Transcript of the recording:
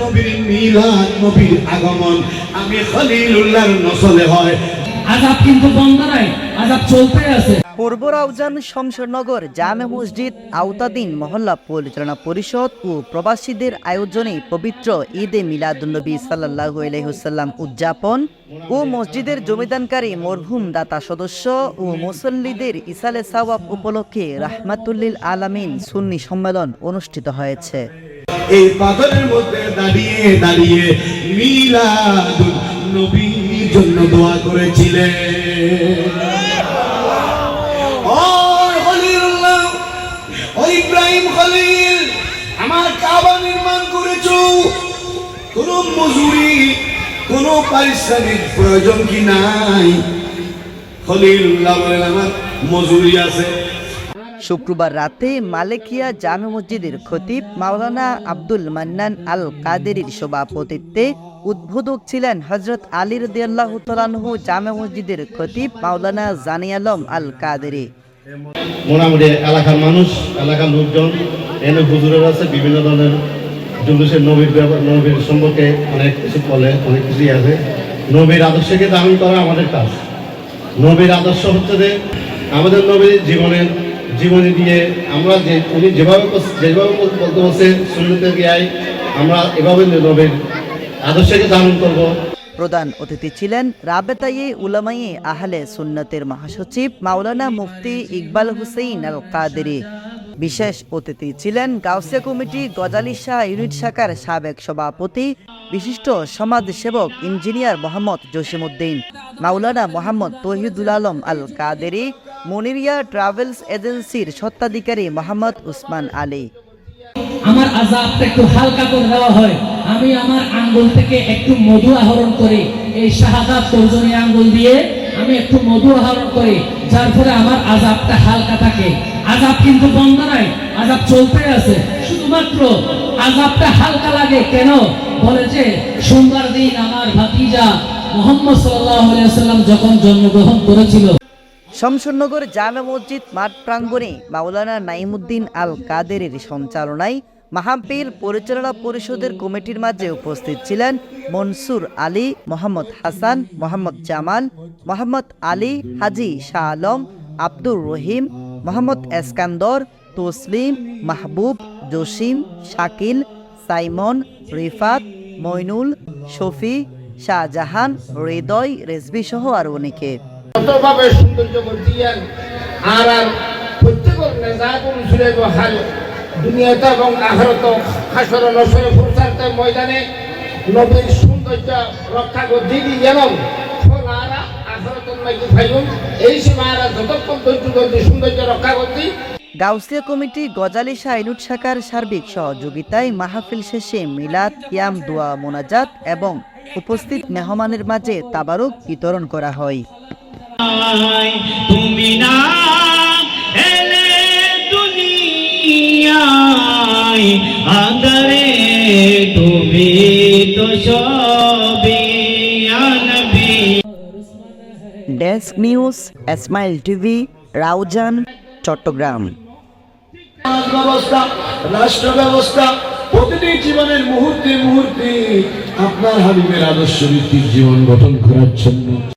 নবীর মিলাদ নবীর আগমন। আমি খলিলুল্লাহর নসলে হয়। আজাব কিন্তু বন্ধ নাই আজাব চলতে আছে। পূর্ব রাউজান শমশেরনগর জামে মসজিদ আওতাদিন মহল্লা পরিচালনা পরিষদ ও প্রবাসীদের আয়োজনে পবিত্র ঈদে মিলাদুন্নবী সাল্লাহ আলহিহসাল্লাম উদযাপন ও মসজিদের জমিদানকারী মরহুম দাতা সদস্য ও মুসল্লিদের ইসালে সাওয়াব উপলক্ষে রাহমাতুল্লিল আলামিন সুন্নি সম্মেলন অনুষ্ঠিত হয়েছে। এই পাথরের মধ্যে দাঁড়িয়ে দাঁড়িয়ে মিলাদুন নবীর জন্য দোয়া করেছিলেন ইব্রাহিম খলিল, আমার কাবা নির্মাণ করেছ। কোন মজুরি, কোন পারিশ্রমিক প্রয়োজন কি নাই? বলেন, আমার মজুরি আছে। শুক্রবার রাতে মালেকিয়া জামে মসজিদের খতিব মাওলানা আব্দুল মান্নান আল কাদেরির সভাপতিত্বে উদ্বোধক ছিলেন হজরত আলী রদিয়াল্লাহ তালানহু জামে মসজিদের খতিব মাওলানা জানি আলম আল কাদেরি মোটামুটি এলাকার মানুষ, এলাকার লোকজন, এনে হুজুরের আছে, বিভিন্ন ধরনের জুলুসের নবীর ব্যাপার, নবীর সম্পর্কে অনেক কিছু বলে, অনেক কিছুই আছে। নবীর আদর্শকে দামি করা আমাদের কাজ। নবীর আদর্শ হচ্ছে যে, আমাদের নবীর জীবনের জীবনী দিয়ে আমরা যে, উনি যেভাবে যেভাবে বলতে বলছে সুন্নতে গিয়াই আমরা এভাবে নবীর আদর্শকে ধারণ করব। প্রধান অতিথি ছিলেন রাবেতায়ে উলামায়ে আহলে সুন্নতের মহাসচিব মাওলানা মুফতি ইকবাল হুসেইন আল কাদেরি বিশেষ অতিথি ছিলেন গাউসিয়া কমিটি গজালি শাহ ইউনিট শাখার সাবেক সভাপতি, বিশিষ্ট সমাজসেবক ইঞ্জিনিয়ার মোহাম্মদ জসিমউদ্দিন, মাওলানা মোহাম্মদ তহিদুল আলম আল কাদেরি মনিরিয়া ট্রাভেলস এজেন্সির স্বত্বাধিকারী মোহাম্মদ উসমান আলী। আমার আজাবটা একটু হালকা করে দেওয়া হয়। আমি আমার আঙ্গুল থেকে একটু মধু আহরণ করি। এই শাহাদাত তর্জনী আঙ্গুল দিয়ে আমি একটু মধু আহরণ করি, যার ফলে আমার আজাবটা হালকা থাকে। আজাব কিন্তু বন্ধ নাই আজাব চলতে আছে। শুধুমাত্র আজাবটা হালকা লাগে কেন? বলে যে সোমবার দিন আমার ভাতিজা মোহাম্মদ সাল্লাহ সাল্লাম যখন জন্মগ্রহণ করেছিল শমশনগর জামে মসজিদ, মাঠ প্রাঙ্গণে মাওলানা নাইমুদ্দিন আল কাদেরের সঞ্চালনায় মাহাম্পিল পরিচালনা পরিষদের কমিটির মাঝে উপস্থিত ছিলেন মনসুর আলী, মোহাম্মদ হাসান, মোহাম্মদ জামাল মোহাম্মদ আলী, হাজি শাহ আলম, আব্দুর রহিম, মোহাম্মদ এসকান্দর, তসলিম, মাহবুব, জসিম, শাকিল, সাইমন, রিফাত, মইনুল, শফি, শাহজাহান, হৃদয় রেজবি সহ আরও অনেকে। কতভাবে সৌন্দর্য করছিলেন আর আর হাল দুনিয়াতে এবং আখরত হাসর নসরে ফুরসাতে ময়দানে নবীর সৌন্দর্য রক্ষা করতে গাউসিয়া কমিটি গজালি শাহিনুট শাখার সার্বিক সহযোগিতায় মাহফিল শেষে মিলাদ ইয়াম দোয়া, মোনাজাত এবং উপস্থিত মেহমানের মাঝে তাবারুক বিতরণ করা হয়। তুমি না এলে দুনিয়ায় আদরে তুমি তো সবই আনবী। Desk news Ismail TV Raozan Chattogram. ব্যবস্থা রাষ্ট্র ব্যবস্থা প্রতিটি জীবনের মুহূর্তে মুহূর্তে আপনার হাবিবের আদর্শ ভিত্তিক জীবন গঠন করার জন্য।